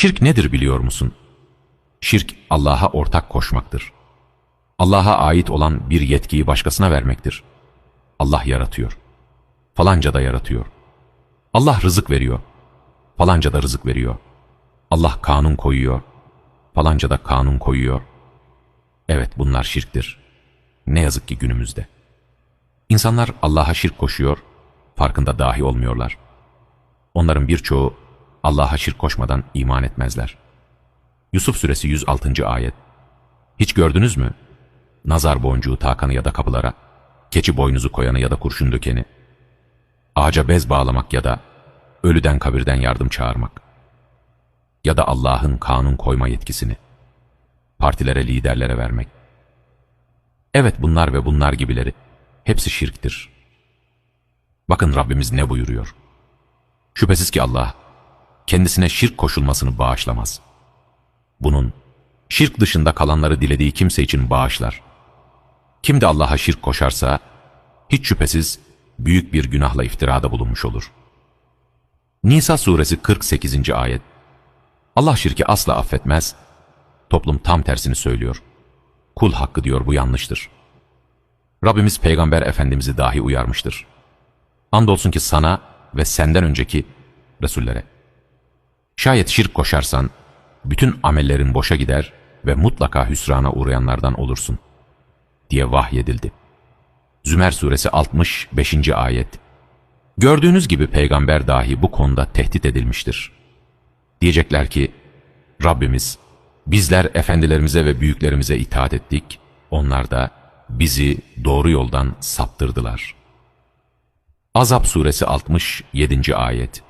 Şirk nedir biliyor musun? Şirk Allah'a ortak koşmaktır. Allah'a ait olan bir yetkiyi başkasına vermektir. Allah yaratıyor. Falanca da yaratıyor. Allah rızık veriyor. Falanca da rızık veriyor. Allah kanun koyuyor. Falanca da kanun koyuyor. Evet bunlar şirktir. Ne yazık ki günümüzde. İnsanlar Allah'a şirk koşuyor, farkında dahi olmuyorlar. Onların birçoğu Allah'a şirk koşmadan iman etmezler. Yusuf suresi 106. ayet. Hiç gördünüz mü? Nazar boncuğu takanı ya da kapılara, keçi boynuzu koyanı ya da kurşun dökeni, ağaca bez bağlamak ya da ölüden kabirden yardım çağırmak ya da Allah'ın kanun koyma yetkisini partilere, liderlere vermek. Evet bunlar ve bunlar gibileri hepsi şirktir. Bakın Rabbimiz ne buyuruyor? Şüphesiz ki Allah kendisine şirk koşulmasını bağışlamaz. Bunun şirk dışında kalanları dilediği kimse için bağışlar. Kim de Allah'a şirk koşarsa hiç şüphesiz büyük bir günahla iftirada bulunmuş olur. Nisa suresi 48. ayet Allah şirki asla affetmez. Toplum tam tersini söylüyor. Kul hakkı diyor bu yanlıştır. Rabbimiz Peygamber Efendimiz'i dahi uyarmıştır. Andolsun ki sana ve senden önceki Resullere. Şayet şirk koşarsan, bütün amellerin boşa gider ve mutlaka hüsrana uğrayanlardan olursun. Diye vahyedildi. Zümer suresi 65. ayet. Gördüğünüz gibi peygamber dahi bu konuda tehdit edilmiştir. Diyecekler ki, Rabbimiz, bizler efendilerimize ve büyüklerimize itaat ettik, onlar da bizi doğru yoldan saptırdılar. Azap suresi 67. ayet